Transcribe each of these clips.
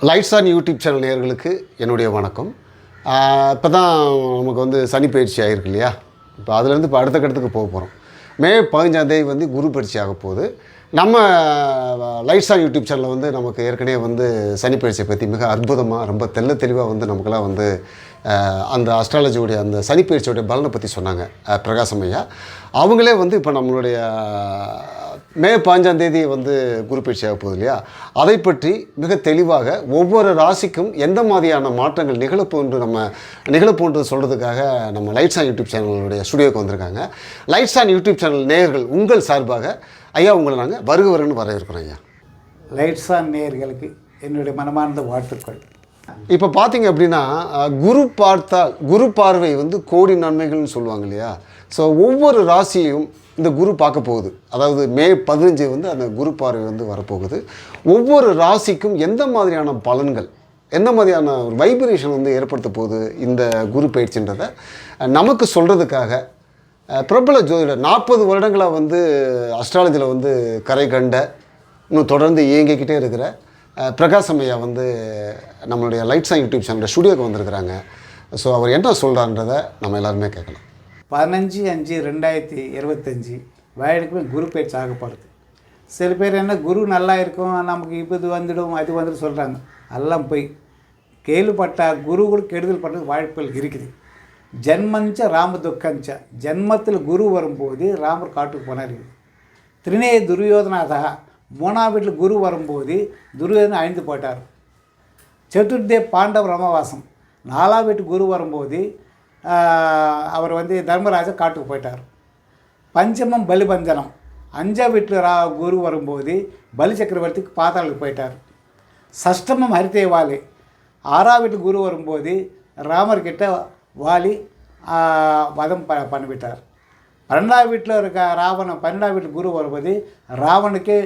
Lights on YouTube channel நேயர்களுக்கு என்னுடைய வணக்கம். இப்போ தான் நமக்கு வந்து சனி பயிற்சி ஆகிருக்கு இல்லையா? இப்போ அதுலேருந்து இப்போ அடுத்த கட்டத்துக்கு போக போகிறோம் மே பதினஞ்சாந்தேதி வந்து குரு பயிற்சி ஆக போகுது. நம்ம லைட்ஸ் ஆன் யூடியூப் சேனலில் வந்து நமக்கு ஏற்கனவே வந்து சனி பயிற்சியை பற்றி மிக அற்புதமாக ரொம்ப தெள்ள தெளிவாக வந்து நமக்கெல்லாம் வந்து அந்த அஸ்ட்ராலஜியோடைய அந்த சனி பயிற்சியோடைய பலனை பற்றி சொன்னாங்க அஹ், பிரகாசம் ஐயா. அவங்களே வந்து இப்போ நம்மளுடைய மே பாஞ்சாம் தேதி வந்து குரு பயிற்சி ஆக போகுது இல்லையா? அதை பற்றி மிக தெளிவாக ஒவ்வொரு ராசிக்கும் எந்த மாதிரியான மாற்றங்கள் நிகழப்போன்று நம்ம நிகழப்போன்று சொல்கிறதுக்காக நம்ம லைட்ஸ் ஆன் யூடியூப் சேனலுடைய ஸ்டுடியோக்கு வந்திருக்காங்க. லைட்ஸ் ஆன் யூடியூப் சேனல் நேயர்கள் உங்கள் சார்பாக ஐயா உங்களை நாங்கள் வருக வருகன்னு வரவேற்கிறோம் ஐயா. லைட்ஸ் ஆன் நேயர்களுக்கு என்னுடைய மனமார்ந்த வாழ்த்துக்கள். இப்போ பார்த்தீங்க அப்படின்னா குரு பார்த்தால் குரு பார்வை வந்து கோடி நன்மைகள்னு சொல்லுவாங்க இல்லையா? ஸோ ஒவ்வொரு ராசியையும் இந்த குரு பார்க்க போகுது. அதாவது மே பதினஞ்சு வந்து அந்த குரு பார்வை வந்து வரப்போகுது. ஒவ்வொரு ராசிக்கும் எந்த மாதிரியான பலன்கள் எந்த மாதிரியான ஒரு வைப்ரேஷன் வந்து ஏற்படுத்த போகுது இந்த குரு பயிற்சின்றதை நமக்கு சொல்கிறதுக்காக பிரபல ஜோதிடர் நாற்பது வருடங்களாக வந்து அஸ்ட்ராலஜியில் வந்து கரை கண்ட இன்னும் தொடர்ந்து இயங்கிக்கிட்டே இருக்கிற அஹ், பிரகாசம் ஐயா வந்து நம்மளுடைய லைட்ஸ் ஆன் யூடியூப் சேனலில் ஸ்டுடியோக்கு வந்திருக்கிறாங்க. ஸோ அவர் என்ன சொல்கிறான்றதை நம்ம எல்லாருமே கேட்கலாம். பதினஞ்சு அஞ்சு ரெண்டாயிரத்தி இருபத்தஞ்சி வயலுக்குமே குரு பயிற்சி ஆகப்படுது சில பேர் என்ன குரு நல்லா இருக்கும் நமக்கு இப்போ இது வந்துடும் அது வந்துடும் சொல்கிறாங்க எல்லாம் போய் கேள்விப்பட்ட குரு கூட கெடுதல் பண்ணுறது வாய்ப்புகள் இருக்குது. ஜென்மஞ்ச ராம துக்கஞ்ச. ஜென்மத்தில் குரு வரும்போது ராமர் காட்டுக்கு போனார் திரிநே துரியோதனாதா மூணாம் வீட்டில் குரு வரும்போது துரியோதனை அழிந்து போயிட்டார். சதுர்தே பாண்டவ ரமவாசம் நாலாம் வீட்டு குரு வரும்போது அவர் வந்து தர்மராஜா காட்டுக்கு போயிட்டார். பஞ்சமம் பலிபந்தனம் அஞ்சாம் வீட்டில் ரா குரு வரும்போது பலி சக்கரவர்த்திக்கு பாதாளுக்கு போயிட்டார். சஷ்டமம் ஹரிதேவாலி. ஆறாம் வீட்டு குரு வரும்போது ராமர்கிட்ட வாலி வதம் ப பண்ணிவிட்டார். பன்னெண்டாம் வீட்டில் இருக்க ராவணன் பன்னெண்டாம் வீட்டு குரு வரும்போது ராவனுக்கு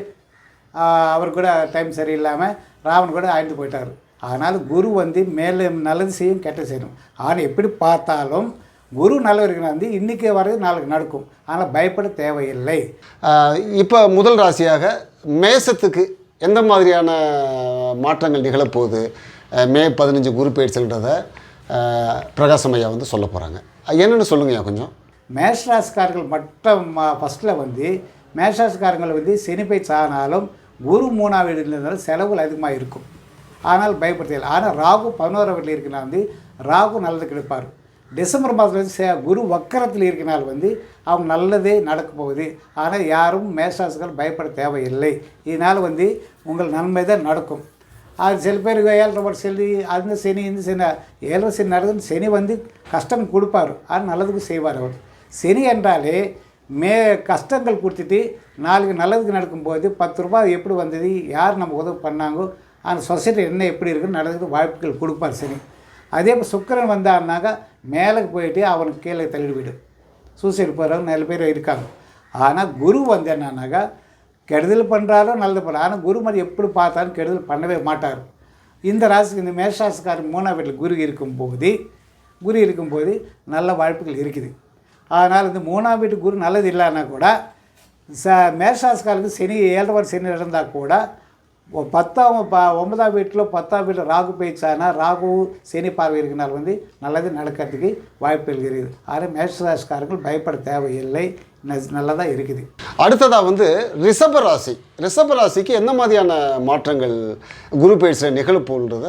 அவர் கூட டைம் சரியில்லாமல் ராவன் கூட ஆய்ந்து போயிட்டார். அதனால் குரு வந்து மேலே நல்லது செய்யும் கெட்ட செய்யணும் ஆனால் எப்படி பார்த்தாலும் குரு நல்லவர்கள் வந்து இன்றைக்கி வர்றது நாளைக்கு நடக்கும். ஆனால் பயப்பட தேவையில்லை. இப்போ முதல் ராசியாக மேசத்துக்கு எந்த மாதிரியான மாற்றங்கள் நிகழப்போகுது? மே பதினஞ்சு குரு பயிற்சின்றதை அஹ், பிரகாசம் ஐயா வந்து சொல்ல போகிறாங்க என்னென்னு சொல்லுங்கய்யா கொஞ்சம். மேஷராசிக்காரர்கள் மட்டும் ஃபஸ்ட்டில் வந்து மேஷராசிக்காரங்கள் வந்து சனி பயிற்சி ஆனாலும் குரு வீட்டில் இருந்தாலும் செலவுகள் அதிகமாக இருக்கும். ஆனால் பயப்படுத்தல ஆனால் ராகு பதினோரா வீட்டில் இருக்கனால வந்து ராகு நல்லது கிடைப்பார். டிசம்பர் மாதத்துல வந்து சே- குரு வக்கரத்தில் இருக்கனால் வந்து அவங்க நல்லதே நடக்க போகுது. ஆனால் யாரும் மேஷராசிக்காரர் பயப்பட தேவையில்லை. இதனால் வந்து உங்கள் நன்மை தான் நடக்கும். அது சில பேர் ஏழரை வருஷம் சனி அந்த சனி இந்த சனி ஏழரை சனி நடக்குது சனி வந்து கஷ்டம் கொடுப்பார். ஆனால் நல்லதுக்கு செய்வார் அவர். சனி என்றாலே மே கஷ்டங்கள் கொடுத்துட்டு நாளைக்கு நல்லதுக்கு நடக்கும்போது பத்து ரூபாய் எப்படி வந்தது யார் நமக்கு உதவி பண்ணாங்கோ அந்த சொசைட்டி என்ன எப்படி இருக்குன்னு நடக்குது வாய்ப்புகள் கொடுப்பார் சரி. அதே போல் சுக்கிரன் வந்தாருனாக்கா மேலே போயிட்டு அவனுக்கு கீழே தள்ளிவிடும் சூசைடு போகிறவங்க நிறைய பேர் இருக்காங்க. ஆனால் குரு வந்து என்னன்னாக்கா கெடுதல் பண்ணுறாலும் நல்லது பண்ணுறாரு ஆனால் குரு மாதிரி எப்படி பார்த்தாலும் கெடுதல் பண்ணவே மாட்டார். இந்த ராசிக்கு இந்த மேஷராசிக்காரர் மூணாம் வீட்டில் குரு இருக்கும்போது குரு இருக்கும்போது நல்ல வாய்ப்புகள் இருக்குது. அதனால் இந்த மூணாம் வீட்டு குரு நல்லது இல்லைன்னா கூட ச மேஷராசிக்காரருக்கு சனி ஏழரை சனி இருந்தால் கூட பத்தாம் ப ஒன்பதாம் வீட்டில் பத்தாம் வீட்டில் ராகு பேச்சானா ராகு சனி பார்வை இருக்கிறனால வந்து நல்லது நடக்கிறதுக்கு வாய்ப்பு இருக்குது ஆனால் மேஷராசிக்காரர்கள் பயப்பட தேவையில்லை. ந- நல்லதாக இருக்குது. அடுத்ததாக வந்து ரிஷப ராசி. ரிஷப ராசிக்கு என்ன மாதிரியான மாற்றங்கள் குரு பயிற்சியில் நிகழப்போன்றத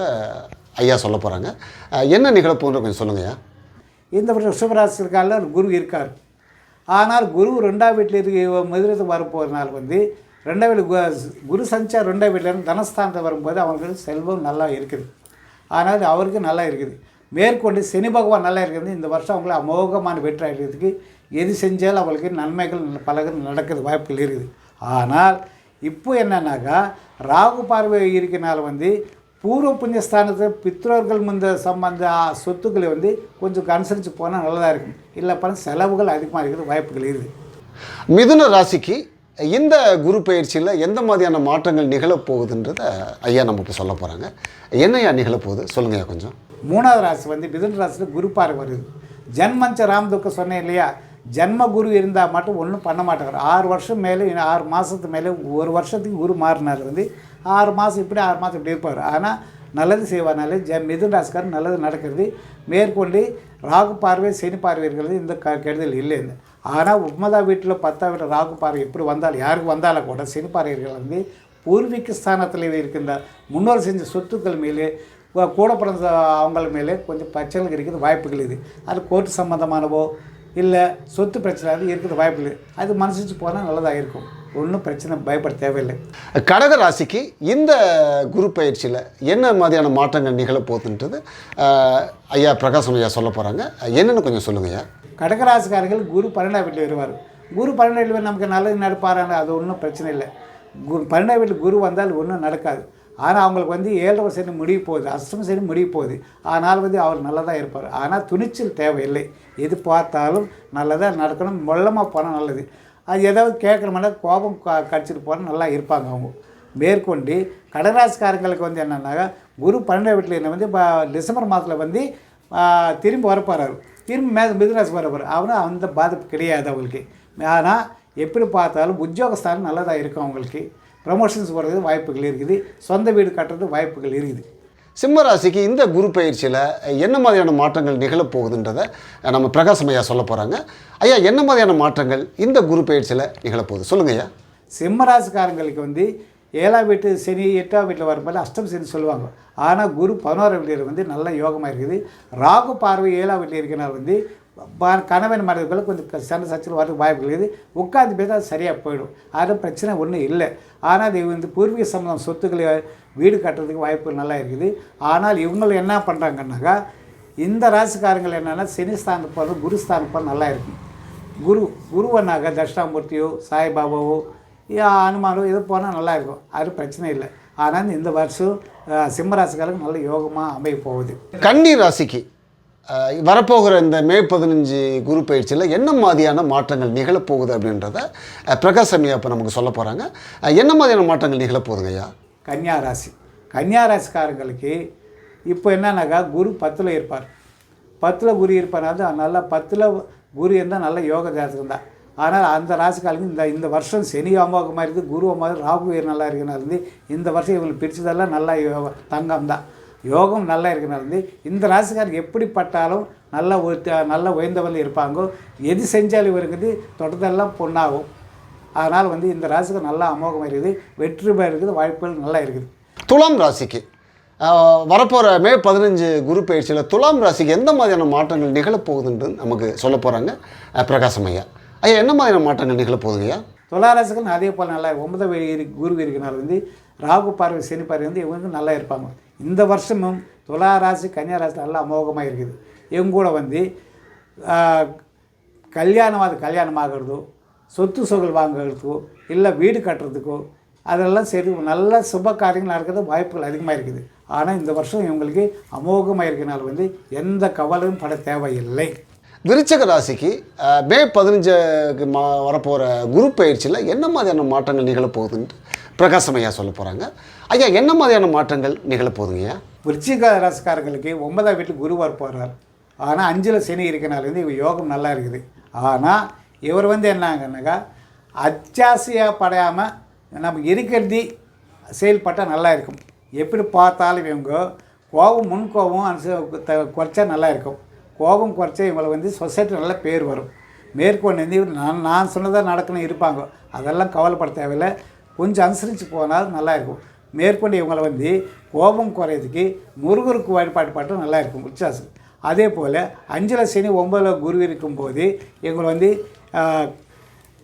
ஐயா சொல்ல போகிறாங்க என்ன நிகழப்போன்ற கொஞ்சம் சொல்லுங்கய்யா இந்த வருஷம் ரிஷபராசிக்காரில் குரு இருக்கார். ஆனால் குரு ரெண்டாம் வீட்டில் இருக்க மிதுரத்துக்கு வரப்போகிறனால வந்து ரெண்டாம் வீடு கு- குரு சஞ்சார் ரெண்டாம் வீட்டிலேருந்து தனஸ்தானத்தை வரும்போது அவங்களுக்கு செல்வம் நல்லா இருக்குது. ஆனால் அவருக்கு நல்லா இருக்குது. மேற்கொண்டு சனி பகவான் நல்லா இருக்கிறது. இந்த வருஷம் அவங்களுக்கு அமோகமான வெற்றி எது செஞ்சாலும் அவங்களுக்கு நன்மைகள் பலகள் நடக்கிறது வாய்ப்புகள் இருக்குது. ஆனால் இப்போ என்னன்னாக்கா ராகு பார்வை இருக்கனால வந்து பூர்வ புண்ணியஸ்தானத்தில் பித்ரோர்கள் முந்த சம்பந்த சொத்துக்களை வந்து கொஞ்சம் அனுசரித்து போனால் நல்லதாக இருக்கும். இல்லை பண்ண செலவுகள் அதிகமாக இருக்கிறது வாய்ப்புகள் இருக்குது. மிதுன ராசிக்கு இந்த குரு பயிற்சியில் எந்த மாதிரியான மாற்றங்கள் நிகழப்போகுதுன்றத ஐயா நம்ம இப்போ சொல்ல போகிறாங்க என்னையா நிகழப்போகுது? சொல்லுங்கய்யா கொஞ்சம். மூணாவது ராசி வந்து மிதன் ராசியில் குரு பார்வை வருது. ஜென்மஞ்ச ராம்துக்கு சொன்னேன் இல்லையா? ஜென்ம குரு இருந்தால் மட்டும் ஒன்றும் பண்ண மாட்டேங்கிறார் ஆறு வருஷம் மேலே ஆறு மாதத்துக்கு மேலே ஒரு வருஷத்துக்கு குரு மாறினார் வந்து ஆறு மாதம் இப்படி ஆறு மாதம் இப்படி இருப்பார். ஆனால் நல்லது செய்வானாலே ஜ மிதுன ராசிக்காரன் நல்லது நடக்கிறது. மேற்கொண்டு ராகு பார்வை சனி பார்வை இருக்கிறது இந்த க கெடுதல் இல்லை ஆனால் உண்மதா வீட்டில் பத்தா வீட்டில் ராகு பாறை எப்படி வந்தாலும் யாருக்கு வந்தாலும் கூட சனி வந்து பூர்வீக ஸ்தானத்தில் இருக்கின்ற முன்னோர் செஞ்ச சொத்துக்கள் மேலே கூட பிறந்த அவங்கள மேலே கொஞ்சம் பிரச்சனைகள் இருக்கிறது வாய்ப்புகள் இது அது கோர்ட்டு சம்மந்தமானவோ இல்லை சொத்து பிரச்சனை அது இருக்கிற வாய்ப்புகள் அது மனசிச்சு போனால் நல்லதாக இருக்கும். ஒன்றும் பிரச்சனை பயப்பட தேவையில்லை. கடக ராசிக்கு இந்த குரு பயிற்சியில் என்ன மாதிரியான மாற்றங்கள் நிகழப்போகுதுன்றது ஐயா பிரகாசம் ஐயா சொல்ல போகிறாங்க என்னென்னு கொஞ்சம் சொல்லுங்கள் ஐயா கடகராசிக்காரர்கள் குரு பன்னெண்டாம் வீட்டில் வருவார். குரு பன்னெண்டாம் வீட்டில் நமக்கு நல்லது நடப்பாரான அது ஒன்றும் பிரச்சனை இல்லை. குரு பன்னெண்டாம் வீட்டில் குரு வந்தால் ஒன்றும் நடக்காது. ஆனால் அவங்களுக்கு வந்து ஏழரை சனி முடிய போகுது அஷ்டம சனி முடிய போகுது. ஆனால் வந்து அவர் நல்லதாக இருப்பார். ஆனால் துணிச்சல் தேவையில்லை. எது பார்த்தாலும் நல்லதாக நடக்கணும். மொல்லமாக போனால் நல்லது. அது ஏதாவது கேட்குற கோபம் க- கடிச்சிட்டு போனால் நல்லா இருப்பாங்க அவங்க. மேற்கொண்டு கடகராசுக்காரங்களுக்கு வந்து என்னென்னாக்கா குரு பன்னெண்டாம் வீட்டில் என்ன வந்து டிசம்பர் மாதத்தில் வந்து திரும்பி வரப்போகிறார் திரும்பி மே மிதுராசி வரப்போறாரு. அவனும் அந்த பாதிப்பு கிடையாது அவங்களுக்கு. ஆனால் எப்படி பார்த்தாலும் உத்தியோகஸ்தானம் நல்லதாக இருக்கும் அவங்களுக்கு. ப்ரமோஷன்ஸ் போகிறது வாய்ப்புகள் இருக்குது. சொந்த வீடு கட்டுறது வாய்ப்புகள் இருக்குது. சிம்ம ராசிக்கு இந்த குரு பயிற்சியில் என்ன மாதிரியான மாற்றங்கள் நிகழப்போகுதுன்றதை நம்ம பிரகாசம் ஐயா சொல்ல போகிறாங்க ஐயா என்ன மாதிரியான மாற்றங்கள் இந்த குரு பயிற்சியில் நிகழப்போகுது? சொல்லுங்க ஐயா. சிம்மராசிக்காரங்களுக்கு வந்து ஏழாம் வீட்டு சனி எட்டாம் வீட்டில் வரும்போது அஷ்டம் சனி சொல்லுவாங்க. ஆனால் குரு பதினோராம் வீட்டில் வந்து நல்ல யோகமாக இருக்குது. ராகு பார்வை ஏழாம் வீட்டில் இருக்கிறனால வந்து ப- கணவன் மனைவிக்குள்ள கொஞ்சம் சண்டை சச்சல் வரதுக்கு வாய்ப்பு இருக்குது. உட்காந்து பேச அது சரியாக போயிடும். அதில் பிரச்சனை ஒன்றும் இல்லை. ஆனால் அது வந்து பூர்வீக சம்பந்தம் சொத்துக்களை வீடு கட்டுறதுக்கு வாய்ப்பு நல்லா இருக்குது. ஆனால் இவங்க என்ன பண்ணுறாங்கன்னாக்கா இந்த ராசிக்காரங்கள் என்னென்னா சனி ஸ்தானம் போகிறது குரு போகிறது நல்லா இருக்கும். குரு குருவனாக தட்சிணாமூர்த்தியோ சாய்பாபாவோ யா, அனுமானோ இது போனால் நல்லா இருக்கும் அது பிரச்சனை இல்லை. ஆனால் இந்த வருஷம் அஹ், சிம்மராசிக்காரங்க நல்ல யோகமாக அமைய போகுது. கன்னி ராசிக்கு வரப்போகிற இந்த மே பதினஞ்சு குரு பயிற்சியில் என்ன மாதிரியான மாற்றங்கள் நிகழப்போகுது அப்படின்றத பிரகாசம் ஐயா இப்போ நமக்கு சொல்ல போகிறாங்க என்ன மாதிரியான மாற்றங்கள் நிகழப்போகுதுங்க ஐயா? கன்னியா ராசி. கன்னியா ராசிக்காரங்களுக்கு இப்போ என்னன்னாக்கா குரு பத்தில் இருப்பார். பத்தில் குரு இருப்பார். நல்லா பத்தில் குரு இருந்தால் நல்ல யோக ஜாதகம் தான் ஆனால் அந்த ராசிக்காலுக்கு இந்த இந்த வருஷம் சனி அமோகமாக இருக்குது குரு அமோகம் ராகு உயிர் நல்லா இருக்குன்னு இருந்து இந்த வருஷம் இவங்களுக்கு பிடிச்சதெல்லாம் நல்லா தங்கம் தான். யோகம் நல்லா இருக்குன்னு இருந்து இந்த ராசிக்காரர் எப்படிப்பட்டாலும் நல்லா ஒரு நல்லா உயர்ந்தவர்கள் இருப்பாங்க எது செஞ்சாலும் இவருக்கு தொடர்ந்தெல்லாம் பொண்ணாகும். அதனால் வந்து இந்த ராசிக்கு நல்லா அமோகமாக இருக்குது வெற்றி இருக்குது வாய்ப்புகள் நல்லா இருக்குது. துலாம் ராசிக்கு. வரப்போகிற மே பதினஞ்சு குரு பயிற்சியில் துலாம் ராசிக்கு எந்த மாதிரியான மாற்றங்கள் நிகழப்போகுதுன்றது நமக்கு சொல்ல போகிறாங்க பிரகாசம் ஐயா. ஐயா என்ன மாதிரியான மாற்றங்கள் நிகழப்போகுதுங்க ஐயா? துளாராசிகள் அதே போல் நல்லா ஒன்பது வீடு குரு இருக்கிறனால வந்து ராகு பார்வை சனி பார்வை வந்து இவங்க வந்து நல்லா இருப்பாங்க. இந்த வருஷமும் துளாராசி கன்னியாராசி நல்லா அமோகமாக இருக்குது. இவங்க கூட வந்து கல்யாணம் அது கல்யாணம் ஆகிறதோ சொத்து சொகல் வாங்குறதுக்கோ இல்லை வீடு கட்டுறதுக்கோ அதெல்லாம் சரி நல்ல சுப காரியங்கள் நடக்கிறது வாய்ப்புகள் அதிகமாக இருக்குது. ஆனால் இந்த வருஷம் இவங்களுக்கு அமோகமாக இருக்கிறனால வந்து எந்த கவலையும் பட தேவையில்லை. விருச்சக ராசிக்கு மே பதினஞ்சுக்கு மா வரப்போகிற குரு பயிற்சியில் என்ன மாதிரியான மாற்றங்கள் நிகழப்போகுதுன்ட்டு பிரகாசம் ஐயா சொல்ல போகிறாங்க ஐயா என்ன மாதிரியான மாற்றங்கள் நிகழப்போகுதுங்க ஐயா? விருச்சிக ராசிக்காரங்களுக்கு ஒன்பதாம் வீட்டில் குருவார் போகிறார் ஆனால் அஞ்சில் சனி இருக்கனால வந்து இவர் யோகம் நல்லா இருக்குது. ஆனால் இவர் வந்து என்னங்கன்னாக்கா அச்சாசியாக படையாமல் நம்ம இருக்கிறது செயல்பட்டால் நல்லா இருக்கும். எப்படி பார்த்தாலும் இவங்க கோபம் முன் கோபம் அனுச- த- குறைச்சா நல்லா இருக்கும். கோபம் குறைச்சா இவங்களை வந்து சொசைட்டி நல்ல பேர் வரும். மேற்கொண்டு வந்து நான் நான் சொன்னதாக நடக்கணும் இருப்பாங்க. அதெல்லாம் கவலைப்பட தேவையில்லை. கொஞ்சம் அனுசரித்து போனால் நல்லா இருக்கும். மேற்கொண்டு இவங்களை வந்து கோபம் குறையதுக்கு முருகருக்கு வழிபாடு பாட்டும் நல்லா இருக்கும். உச்சாசு அதே போல் அஞ்சல சனி ஒம்பதில் குரு இருக்கும்போது இவங்களை வந்து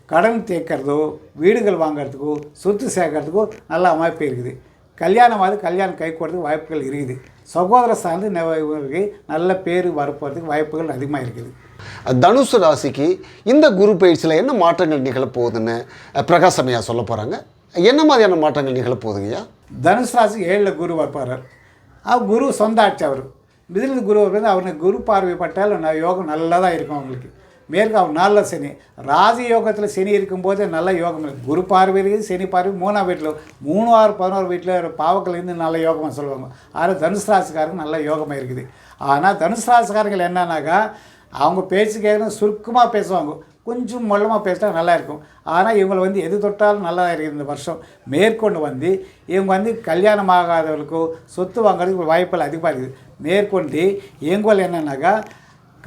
கடன் தேக்கிறதோ வீடுகள் வாங்கிறதுக்கோ சொத்து சேர்க்கறதுக்கோ நல்ல அமைப்பு இருக்குது. கல்யாணமாவது கல்யாணம் கை கொடுத்து வாய்ப்புகள் இருக்குது. சகோதர சார்ந்து இவங்களுக்கு நல்ல பேர் வரப்போகிறதுக்கு வாய்ப்புகள் அதிகமாக இருக்குது. தனுசு ராசிக்கு இந்த குரு பயிற்சியில் என்ன மாற்றங்கள் நிகழப்போகுதுன்னு அஹ், பிரகாசம் ஐயா சொல்ல போகிறாங்க என்ன மாதிரியான மாற்றங்கள் நிகழப்போகுதுங்க ஐயா? தனுசு ராசி ஏழில் குரு வைப்பார் அவர் குரு சொந்த ஆட்சி அவர். மிதிலிருந்து குரு வந்து அவனுக்கு குரு பார்வை பட்டால் ந- யோகம் நல்லதாக இருக்கும் அவங்களுக்கு. மேற்கு நாளில் நல்ல சனி ராஜயோகத்தில் சனி இருக்கும்போது நல்ல யோகம் இருக்குது குரு பார்வை இருக்குது சனி பார்வை மூணாம் வீட்டில் மூணு ஆறு பதினோரு வீட்டில் பாவக்கள்லேருந்து நல்ல யோகமாக சொல்லுவாங்க. ஆனால் தனுசு ராசிக்காரங்க நல்ல யோகமாக இருக்குது. ஆனால் தனுசு ராசிக்காரங்கள் என்னன்னாக்கா அவங்க பேச்சு கேட்கணும் சுருக்கமாக பேசுவாங்க. கொஞ்சம் மொல்லமாக பேசினா நல்லா இருக்கும். ஆனால் இவங்களை வந்து எது தொட்டாலும் நல்லா இருக்குது இந்த வருஷம். மேற்கொண்டு வந்து இவங்க வந்து கல்யாணம் ஆகாதவர்களுக்கோ சொத்து வாங்குறதுக்கு வாய்ப்புகள் அதிகமாக இருக்குது. மேற்கொண்டு இவங்கள் என்னன்னாக்கா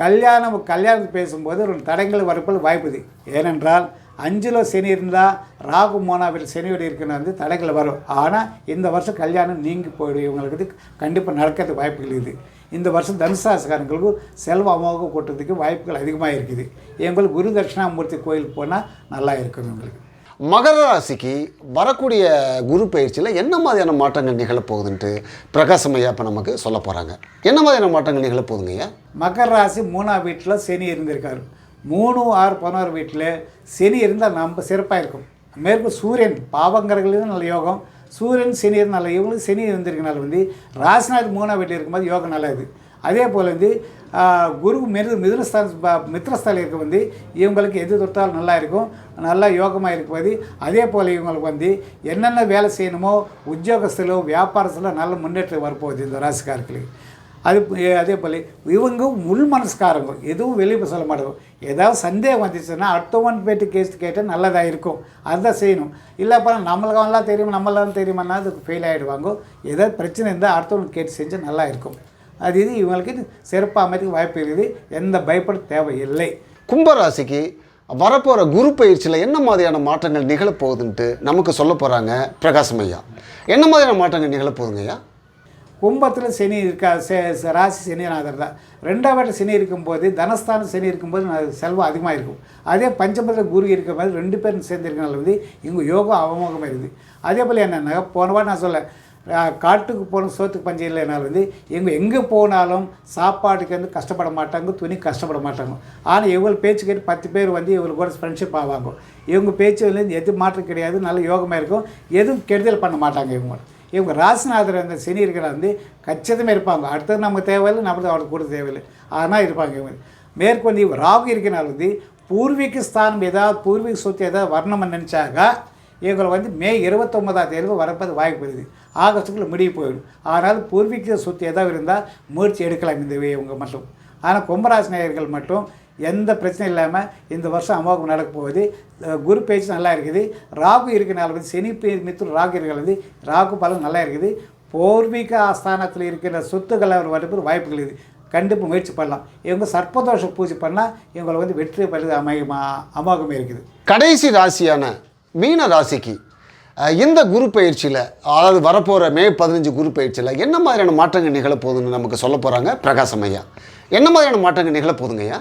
கல்யாணம் கல்யாணத்துக்கு பேசும்போது ஒரு தடங்கள் வரப்பல் வாய்ப்புது. ஏனென்றால் அஞ்சில் சனி இருந்தால் ராகு மோனாவில் சனியோடு இருக்கிற வந்து தடைகள் வரும். ஆனால் இந்த வருஷம் கல்யாணம் நீங்கி போயிடும். இவங்களுக்கு கண்டிப்பாக நடக்கிறதுக்கு வாய்ப்புகள் இருக்குது. இந்த வருஷம் தனுசாசுக்காரங்களுக்கு செல்வ அமோக கூட்டத்துக்கு வாய்ப்புகள் அதிகமாக இருக்குது எங்களுக்கு குரு தட்சிணாமூர்த்தி கோயிலுக்கு போனால் நல்லா இருக்கும் எங்களுக்கு மகர ராசிக்கு வரக்கூடிய குரு பயிற்சியில் என்ன மாதிரியான மாற்றங்கள் நிகழப்போகுதுன்ட்டு பிரகாசம் ஐயா இப்போ நமக்கு சொல்ல போகிறாங்க என்ன மாதிரியான மாற்றங்கள் நிகழப்போகுதுங்க ஐயா? மகர ராசி மூணாம் வீட்டில் சனி இருந்திருக்காரு. மூணு ஆறு பதினோரு வீட்டில் சனி இருந்தால் நம்ம சிறப்பாக இருக்கும். மேற்கு சூரியன் பாவங்கரங்களும் நல்ல யோகம். சூரியன் சனி இருந்தால் நல்ல இவங்களுக்கு சனி இருந்திருக்கனால வந்து ராசிநாத் மூணாம் வீட்டில் இருக்கும்போது யோகம் நல்லது. அதே போல் வந்து குரு மிரு மிதுனஸ்தான் மித்ரஸ்தானம் இருக்க வந்து இவங்களுக்கு எது தொட்டாலும் நல்லா இருக்கும். நல்லா யோகமாக இருக்கும்போது அதே போல் இவங்களுக்கு வந்து என்னென்ன வேலை செய்யணுமோ உத்தியோகஸ்திலோ வியாபாரத்தில் நல்ல முன்னேற்றம் வரப்போகுது இந்த ராசிக்காரர்களுக்கு. அது அதே போல் இவங்க உள் மனசுக்காரங்க எதுவும் வெளியே சொல்ல மாட்டாங்க. ஏதாவது சந்தேகம் வந்துச்சுன்னா அடுத்தவன் போயிட்டு கேஸ் கேட்டால் நல்லதாக இருக்கும். அதுதான் செய்யணும். இல்லைப்பா நம்மளுக்கு எல்லாம் தெரியும் நம்மளாம் தெரியுமானா அதுக்கு ஃபெயில் ஆகிடுவாங்க ஏதாவது பிரச்சனை இருந்தால் அடுத்தவனுக்கு கேட்டு செஞ்சால் நல்லா இருக்கும். அது இது இவங்களுக்கு சிறப்பாக அமைத்துக்கு வாய்ப்பு இருக்குது. எந்த பயப்பட தேவையில்லை. கும்பராசிக்கு வரப்போகிற குரு பயிற்சியில் என்ன மாதிரியான மாற்றங்கள் நிகழப்போகுதுன்ட்டு நமக்கு சொல்ல போகிறாங்க பிரகாசம் ஐயா. என்ன மாதிரியான மாற்றங்கள் நிகழப்போகுதுங்க ஐயா? கும்பத்தில் சனி இருக்கா ராசி சனிநாதர் தான். ரெண்டாம் வீட்டில் சனி இருக்கும்போது தனஸ்தான சனி இருக்கும்போது செல்வம் அதிகமாக இருக்கும். அதே பஞ்சமத்தில் குரு இருக்கிற மாதிரி ரெண்டு பேரும் சேர்ந்துருக்கனால வந்து இவங்க யோகம் அவமோகமாக இருக்குது. அதே போல் என்னென்னா போன வாரம் நான் சொல்ல காட்டுக்கு போகணும் சோத்துக்கு பஞ்சம் இல்லைனால வந்து. இவங்க எங்கே போனாலும் சாப்பாட்டுக்கு வந்து கஷ்டப்பட மாட்டாங்க துணி கஷ்டப்பட மாட்டாங்க. ஆனால் இவங்க பேச்சு கேட்டு பத்து பேர் வந்து இவங்க கூட ஃப்ரெண்ட்ஷிப் ஆவாங்க. இவங்க பேச்சு வந்து எது மாற்றம் கிடையாது நல்ல யோகமாக இருக்கும். எதுவும் கெடுதல் பண்ண மாட்டாங்க இவங்க. இவங்க ராசிநாதர் அந்த சனி இருக்கிற வந்து கச்சிதமாக இருப்பாங்க. அடுத்தது நமக்கு தேவையில்லை நம்மளுக்கு அவளுக்கு கூட தேவையில்லை. ஆனால் இருப்பாங்க இவங்க. மேற்கொண்டு இவங்க ராகு இருக்கிறனால வந்து பூர்வீக ஸ்தானம் ஏதாவது பூர்வீக சொத்து ஏதாவது வரணும்னு நினச்சாக்கா இவங்களை வந்து மே இருபத்தொம்பதாம் தேதி வரப்பது வாய்ப்பு இருக்குது. ஆகஸ்ட்டுக்குள்ளே முடிவு போயிடும். ஆனால் பூர்வீக சொத்து ஏதாவது இருந்தால் முயற்சி எடுக்கலாம் இந்த இவங்க மட்டும். ஆனால் கும்பராசி நேயர்கள் மட்டும் எந்த பிரச்சனையும் இல்லாமல் இந்த வருஷம் அமோகம் நடக்க போகுது. குரு பேச்சு நல்லா இருக்குது. ராகு இருக்கனால வந்து சனி மித்து ராகு இருக்கிற வந்து ராகு பலன் நல்லா இருக்குது. பூர்வீக ஆஸ்தானத்தில் இருக்கிற சொத்துக்கள் அவர் வரப்பு வாய்ப்புகள் இருக்குது. கண்டிப்பாக முயற்சி பண்ணலாம். இவங்க சர்ப்பதோஷ பூஜை பண்ணால் இவங்களை வந்து வெற்றி பெறுது அமையமா அமோகமே இருக்குது. கடைசி ராசியான மீன ராசிக்கு இந்த குரு பயிற்சியில் அதாவது வரப்போகிற மே பதினஞ்சு குரு பயிற்சியில் என்ன மாதிரியான மாற்றங்கள் நிகழப்போகுதுன்னு நமக்கு சொல்ல போகிறாங்க பிரகாசம் ஐயா. என்ன மாதிரியான மாற்றங்கள் நிகழப்போகுதுங்க ஐயா?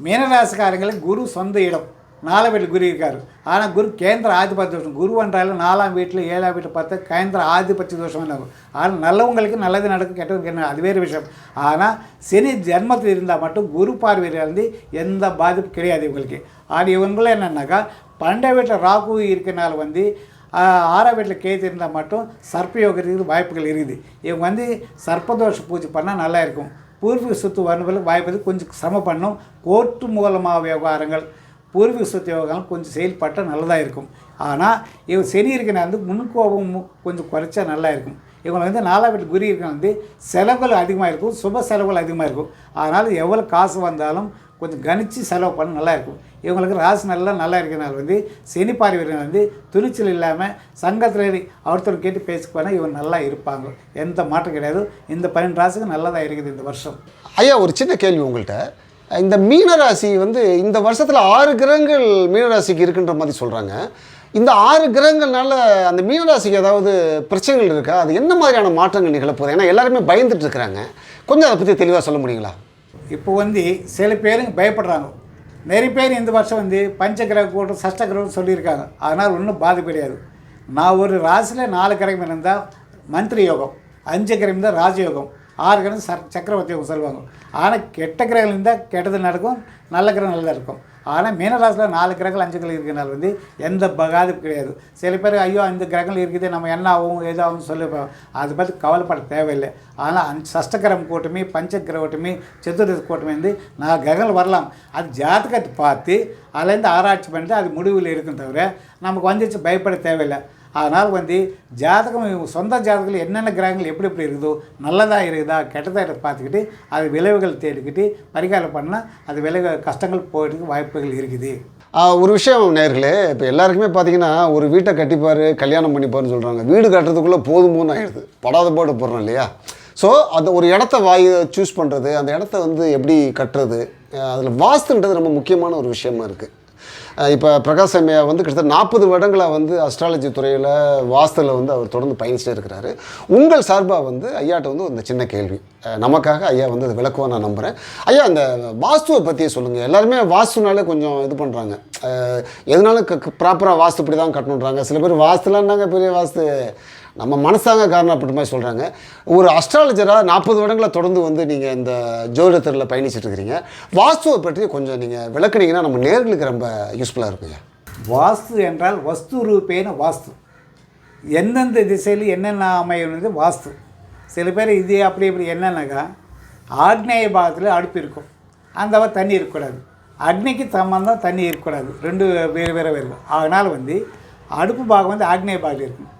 மீனராசிக்காரங்களுக்கு குரு சொந்த இடம். நாலாம் வீட்டில் குரு இருக்கார். ஆனால் குரு கேந்திர ஆதிபத்திய தோஷம். குரு என்றாலும் நாலாம் வீட்டில் ஏழாம் வீட்டில் பார்த்தா கேந்திர ஆதிபத்திய தோஷம் இருக்கும் ஆனால் நல்லவங்களுக்கு நல்லது நடக்கும் கெட்டவங்களுக்கு என்ன அது வேறு விஷயம். ஆனால் சனி ஜென்மத்தில் இருந்தால் மட்டும் குரு பார்வையிலிருந்து எந்த பாதிப்பும் கிடையாது இவங்களுக்கு. ஆனால் இவங்களும் என்னென்னாக்கா பன்னெண்டாம் வீட்டில் ராகு இருக்கனால வந்து ஆறாம் வீட்டில் கேது இருந்தால் மட்டும் சர்ப்பயோகத்துக்கு வாய்ப்புகள் இருக்குது. இவங்க வந்து சர்ப்பதோஷ பூஜை பண்ணால் நல்லா இருக்கும். பூர்வீக சொத்து வரணுகளுக்கு வாய்ப்பு கொஞ்சம் சிரமம் பண்ணும். கோர்ட்டு மூலமாக விவகாரங்கள் பூர்வீக சொத்து விவகாரம் கொஞ்சம் செயல்பட்டால் நல்லதாக இருக்கும். ஆனால் இவங்க சனி இருக்கிற வந்து முன்கோபம் கொஞ்சம் குறைச்சா நல்லா இருக்கும். இவங்க வந்து நாலாம் வீட்டு குரு இருக்கிற வந்து செலவுகள் அதிகமாக இருக்கும். சுப செலவுகள் அதிகமாக இருக்கும். அதனால் எவ்வளோ காசு வந்தாலும் கொஞ்சம் கணிச்சு செலவு பண்ண நல்லா இருக்கும் இவங்களுக்கு ராசி நல்லா நல்லா இருக்கிறனால வந்து சனி பார்வையினர் வந்து துணிச்சல் இல்லாமல் சங்கத்தில் ஒருத்தர் கேட்டு பேசிக்கு போனால் இவங்க நல்லா இருப்பாங்க. எந்த மாற்றம் கிடையாது. இந்த பன்னெண்டு ராசிக்கு நல்லதாக இருக்குது இந்த வருஷம். ஐயா ஒரு சின்ன கேள்வி உங்கள்கிட்ட இந்த மீனராசி வந்து இந்த வருஷத்தில் ஆறு கிரகங்கள் மீனராசிக்கு இருக்குன்ற மாதிரி சொல்கிறாங்க இந்த ஆறு கிரகங்கள்னால அந்த மீனராசிக்கு ஏதாவது பிரச்சனைகள் இருக்கா? அது என்ன மாதிரியான மாற்றங்கள் நிகழப்போகுது ஏன்னா எல்லாருமே பயந்துட்டு இருக்கிறாங்க. கொஞ்சம் அதை பற்றி தெளிவாக சொல்ல முடியுங்களா? இப்போ வந்து சில பேருங்க பயப்படுறாங்க. நிறைய பேர் இந்த வருஷம் வந்து பஞ்சகிரக கூட்டம் சஷ்ட கிரகம் சொல்லியிருக்காங்க. அதனால் ஒன்றும் பாதிப்பு கிடையாது. நான் ஒரு ராசியில் நாலு கிரகம் இருந்தால் மந்திரி யோகம் அஞ்சு கிரகம் இருந்தால் ராஜயோகம் ஆறு கிரகம் சர் சக்கரவர்த்தி யோகம் சொல்லுவாங்க. ஆனால் கெட்ட கிரகம் இருந்தால் கெட்டது நடக்கும் நல்ல கிரகம் நல்லா இருக்கும் ஆனால் மீனராசியில் நாலு கிரகங்கள் அஞ்சு கிரகம் இருக்கிறனால வந்து எந்த பாதிப்பு கிடையாது. சில பேர் ஐயோ இந்த கிரகங்கள் இருக்குது நம்ம என்ன ஆகும் ஏதாகும் சொல்ல அதை பற்றி கவலைப்பட தேவையில்லை. ஆனால் அஞ்சு சஷ்டகிரம் கூட்டமே பஞ்சகிரக கூட்டமே சதுர்தசி கூட்டமே வந்து நாலு கிரகங்கள் வரலாம். அது ஜாதகத்தை பார்த்து அதுலேருந்து ஆராய்ச்சி பண்ணிட்டு அது முடிவில் இருக்கும் தவிர நமக்கு வந்துச்சு பயப்பட தேவையில்லை. அதனால் வந்து ஜாதகம் சொந்த ஜாதகத்தில் என்னென்ன கிரகங்கள் எப்படி எப்படி இருக்குதோ நல்லதாக இருக்குதா கெட்டதாக இருக்குதா பார்த்துக்கிட்டு அது விளைவுகள் தேடிக்கிட்டு பரிகாரம் பண்ணால் அது விளைவு கஷ்டங்கள் போயிட்டு வாய்ப்புகள் இருக்குது. ஒரு விஷயம் நேர்களே இப்போ எல்லாருக்குமே பார்த்தீங்கன்னா ஒரு வீட்டை கட்டிப்பார் கல்யாணம் பண்ணிப்பாருன்னு சொல்கிறாங்க வீடு கட்டுறதுக்குள்ளே போதுமோன்னு ஆயிடுது. படாத பாடு போடுறோம் இல்லையா? ஸோ அந்த ஒரு இடத்த வாய் சூஸ் பண்ணுறது அந்த இடத்த வந்து எப்படி கட்டுறது அதில் வாஸ்துன்றது ரொம்ப முக்கியமான ஒரு விஷயமா இருக்குது இப்போ பிரகாஷ் ஐயா வந்து கிட்டத்தட்ட நாற்பது வருடங்களாக வந்து அஸ்ட்ராலஜி துறையில் வாஸ்தில் வந்து அவர் தொடர்ந்து பயணிச்சுட்டே இருக்கிறாரு. உங்கள் சார்பாக வந்து ஐயாட்ட வந்து இந்த சின்ன கேள்வி. நமக்காக ஐயா வந்து அதை விளக்குவோம் நான் நம்புகிறேன் ஐயா அந்த வாஸ்துவை பற்றியே சொல்லுங்கள் எல்லாருமே வாஸ்துனாலே கொஞ்சம் இது பண்ணுறாங்க எதனாலும் ப்ராப்பராக வாஸ்து இப்படி தான் கட்டணுன்றாங்க சில பேர் வாஸ்துலான்னாங்க பெரிய வாஸ்து. நம்ம மனசாங்க காரணம் அப்படி மாதிரி சொல்கிறாங்க ஒரு அஸ்ட்ராலஜராக நாற்பது வருடங்களை தொடர்ந்து வந்து நீங்கள் இந்த ஜோதிடத்தில் பயணிச்சுட்டு இருக்கிறீங்க. வாஸ்துவை பற்றி கொஞ்சம் நீங்கள் விளக்குனீங்கன்னா நம்ம நேர்களுக்கு ரொம்ப யூஸ்ஃபுல்லாக இருக்குங்க. வாஸ்து என்றால் வஸ்து ரூபேன வாஸ்து. எந்தெந்த திசையில் என்னென்ன அமையுறது வாஸ்து. சில பேர் இது அப்படி இப்படி என்னென்னாக்கா ஆக்னேய பாகத்தில் அடுப்பு இருக்கும். அந்த தண்ணி இருக்கக்கூடாது. அக்னிக்கு சம்பந்தம் தண்ணி இருக்கக்கூடாது. ரெண்டு வேறு வேறு வேறு அதனால் வந்து அடுப்பு பாகம் வந்து ஆக்னேய பாகத்தில் இருக்கும்.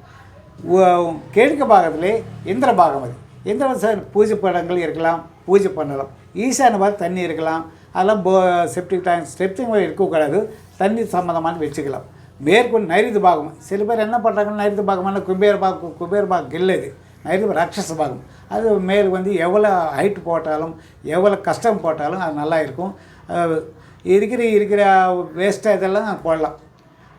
கிழக்கு பாகத்திலே இந்திர பாகம் அது. இந்திர சார் பூஜை படங்கள் இருக்கலாம் பூஜை பண்ணலாம். ஈசான பாகம் தண்ணி இருக்கலாம். அதெல்லாம் போ செப்டிக் டேங்க் செப்டிக் இருக்கக்கூடாது தண்ணி சம்மந்தமான வச்சுக்கலாம். மேற்கொண்டு நைருதி பாகம். சில பேர் என்ன பண்ணுறாங்கன்னா நைருதி பாகமான குபேர பாகம் குபேர பாகம் இல்லை இது. நைருதி ராட்சச பாகம். அது மேல் வந்து எவ்வளோ ஹைட் போட்டாலும் எவ்வளோ கஷ்டம் போட்டாலும் அது நல்லா இருக்கும். இருக்கிற இருக்கிற வேஸ்ட்டாக இதெல்லாம் போடலாம்.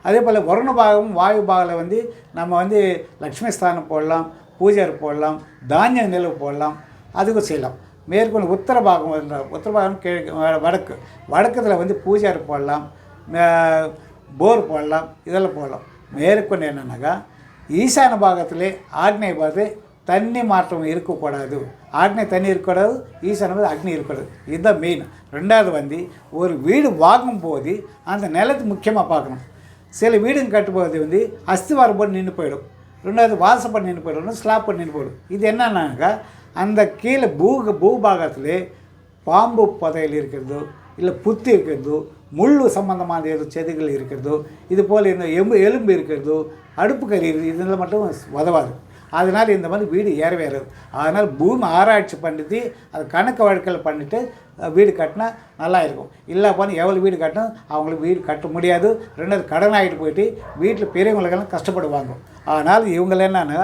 அதே போல் வருண பாகம் வாயு பாகில் வந்து நம்ம வந்து லக்ஷ்மி ஸ்தானம் போடலாம் பூஜாரி போடலாம் தானிய நிலவு போடலாம் அதுக்கும் செய்யலாம். மேற்கொண்டு உத்தர பாகம் உத்தர பாகம் கிழக்கு வடக்கு வடக்கத்தில் வந்து பூஜார் போடலாம் போர் போடலாம் இதெல்லாம் போடலாம். மேற்கொண்டு என்னென்னாக்கா ஈசான பாகத்திலே ஆக்னை பார்த்து தண்ணி மாற்றம் இருக்கக்கூடாது. ஆக்னை தண்ணி இருக்கக்கூடாது ஈசான பாகத்து அக்னி இருக்கக்கூடாது. இதுதான் மெயின் ரெண்டாவது வந்து ஒரு வீடு வாங்கும் போது அந்த நிலத்து முக்கியமாக பார்க்கணும். சில வீடுங்க கட்டும்போது வந்து அஸ்திவாரம் போட்டு நின்று போயிடும். ரெண்டாவது வாசப்படி நின்று போயிடும் ஸ்லாப் பண்ணி நின்று போயிடும். இது என்னன்னாக்கா அந்த கீழே பூ பூபாகத்தில் பாம்பு புதையல் இருக்கிறதோ இல்லை புத்து இருக்கிறதோ முள் சம்மந்தமான ஏதோ செடிகள் இருக்கிறதோ இது போல் இந்த எம்பு எலும்பு இருக்கிறதோ அடுப்பு கறி இருக்குது இதெல்லாம் மட்டும் உதவாது அதனால் இந்த மாதிரி வீடு ஏறவே ஏறாது. அதனால் பூமி ஆராய்ச்சி பண்ணிட்டு அது கணக்கு வழக்கில் பண்ணிவிட்டு வீடு கட்டினா நல்லா இருக்கும். இல்லை போனால் எவ்வளோ வீடு கட்டணும் அவங்களுக்கு வீடு கட்ட முடியாது. ரெண்டாவது கடன் ஆகிட்டு போயிட்டு வீட்டில் பெரியவங்களுக்கெல்லாம் கஷ்டப்படுவாங்க. ஆனால் இவங்கள என்னென்னா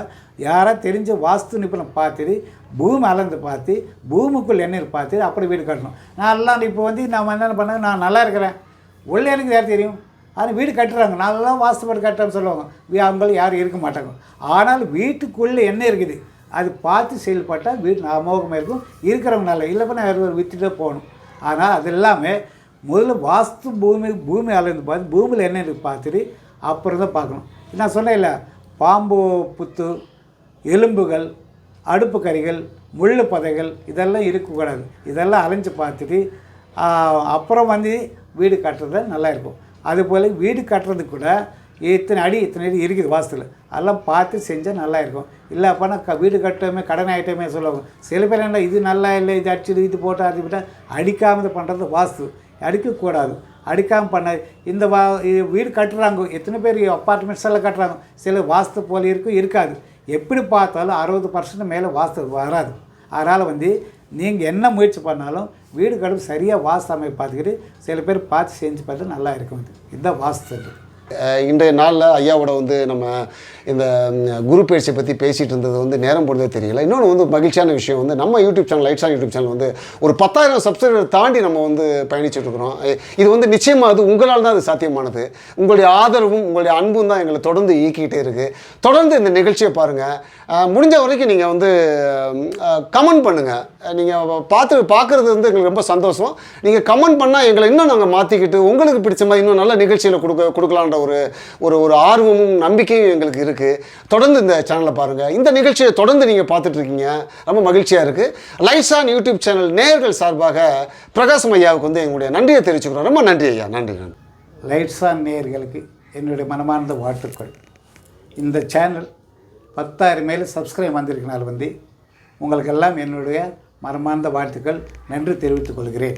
யாராக தெரிஞ்ச வாஸ்து நிபுணம் பார்த்துட்டு பூமி அளந்து பார்த்து பூமிக்குள் எண்ணெய் பார்த்து அப்படி வீடு கட்டணும். நான் எல்லாம் இப்போ வந்து நம்ம என்னென்ன பண்ண நான் நல்லா இருக்கிறேன். உள்ள எனக்கு யார் தெரியும்? ஆனால் வீடு கட்டுறாங்க. நல்லா வாஸ்துப்படி கட்டுறேன்னு சொல்லுவாங்க. அவங்களும் யாரும் இருக்க மாட்டாங்க. ஆனால் வீட்டுக்குள்ளே என்ன இருக்குது? அது பார்த்து செயல்பட்டால் வீடு அமோகமாக இருக்கும். இருக்கிறவங்க நல்லா இல்லைப்பா நான் யாரும் விற்றுட்டே போகணும். ஆனால் அது எல்லாமே முதல்ல வாஸ்து பூமி பூமி அளந்து பார்த்து பூமியில் என்ன இருக்குது பார்த்துட்டு அப்புறம் தான் பார்க்கணும். நான் சொன்னேன்ல பாம்பு புத்து எலும்புகள் அடுப்பு கறிகள் முள்ளு பதைகள் இதெல்லாம் இருக்கக்கூடாது. இதெல்லாம் அலைஞ்சு பார்த்துட்டு அப்புறம் வந்து வீடு கட்டுறது நல்லா இருக்கும். அதுபோல் வீடு கட்டுறதுக்கு கூட இத்தனை அடி இத்தனை அடி இருக்குது வாசத்தில் அதெல்லாம் பார்த்து செஞ்சால் நல்லா இருக்கும். இல்லை அப்போனா க வீடு கட்டமே கடன் ஆகிட்டோமே சொல்லுவாங்க. சில பேர் என்ன இது நல்லா இல்லை இது அடிச்சுது இது போட்டு அது விட்டால் அடிக்காமல் பண்ணுறது வாஸ்து. அடிக்கக்கூடாது அடிக்காமல் பண்ண இந்த வா வீடு கட்டுறாங்க. எத்தனை பேர் அப்பார்ட்மெண்ட்ஸ் எல்லாம் கட்டுறாங்க. சில வாஸ்து போல இருக்கும் இருக்காது. எப்படி பார்த்தாலும் அறுபது பர்சன்ட் மேலே வாஸ்து வராது. அதனால் வந்து நீங்கள் என்ன முயற்சி பண்ணாலும் வீடு கடும் சரியாக வாஸ்து அமைப்பு பார்த்துக்கிட்டு சில பேர் பார்த்து செஞ்சு பார்த்து நல்லா இருக்கும் இது. இதுதான் வாஸ்து இன்றைய நாளில் ஐயாவோட வந்து நம்ம இந்த குரு பயிற்சியை பற்றி பேசிகிட்டு இருந்தது வந்து நேரம் போடுறதே தெரியல. இன்னொன்று வந்து மகிழ்ச்சியான விஷயம் வந்து நம்ம YouTube channel lights on YouTube channel வந்து ஒரு பத்தாயிரம் சப்ஸ்கிரைபர் தாண்டி நம்ம வந்து பயணிச்சுட்ருக்குறோம் இது வந்து நிச்சயமாக அது உங்களால் தான் அது சாத்தியமானது. உங்களுடைய ஆதரவும் உங்களுடைய அன்பும் தான் எங்களை தொடர்ந்து இயக்கிக்கிட்டே இருக்குது தொடர்ந்து இந்த நிகழ்ச்சியை பாருங்கள் முடிஞ்ச வரைக்கும் நீங்கள் வந்து கமெண்ட் பண்ணுங்கள் நீங்கள் பார்த்து பார்க்குறது வந்து எங்களுக்கு ரொம்ப சந்தோஷம். நீங்கள் கமெண்ட் பண்ணால் எங்களை இன்னும் நாங்கள் மாற்றிக்கிட்டு உங்களுக்கு பிடிச்ச மாதிரி இன்னும் நல்ல நிகழ்ச்சியில் கொடுக்க கொடுக்கலான்ற ஒரு ஒரு ஒரு ஆர்வமும் நம்பிக்கையும் எங்களுக்கு இருக்குது தொடர்ந்து இந்த சேனலை பாருங்கள் இந்த நிகழ்ச்சியை தொடர்ந்து நீங்கள் பார்த்துட்ருக்கீங்க ரொம்ப மகிழ்ச்சியாக இருக்குது லைசான் யூடியூப் சேனல் நேயர்கள் சார்பாக பிரகாசம் ஐயாவுக்கு வந்து எங்களுடைய நன்றியை தெரிவிச்சுக்கிறோம். ரொம்ப நன்றி ஐயா. நன்றி நன்றி. லைட்ஸான் நேயர்களுக்கு என்னுடைய மனமார்ந்த வாழ்த்துக்கள். இந்த சேனல் பத்தாயிரம் மேலே சப்ஸ்கிரைப் வந்திருக்கனால வந்து உங்களுக்கெல்லாம் என்னுடைய மனமார்ந்த வாழ்த்துக்கள். நன்றி தெரிவித்துக் கொள்கிறேன்.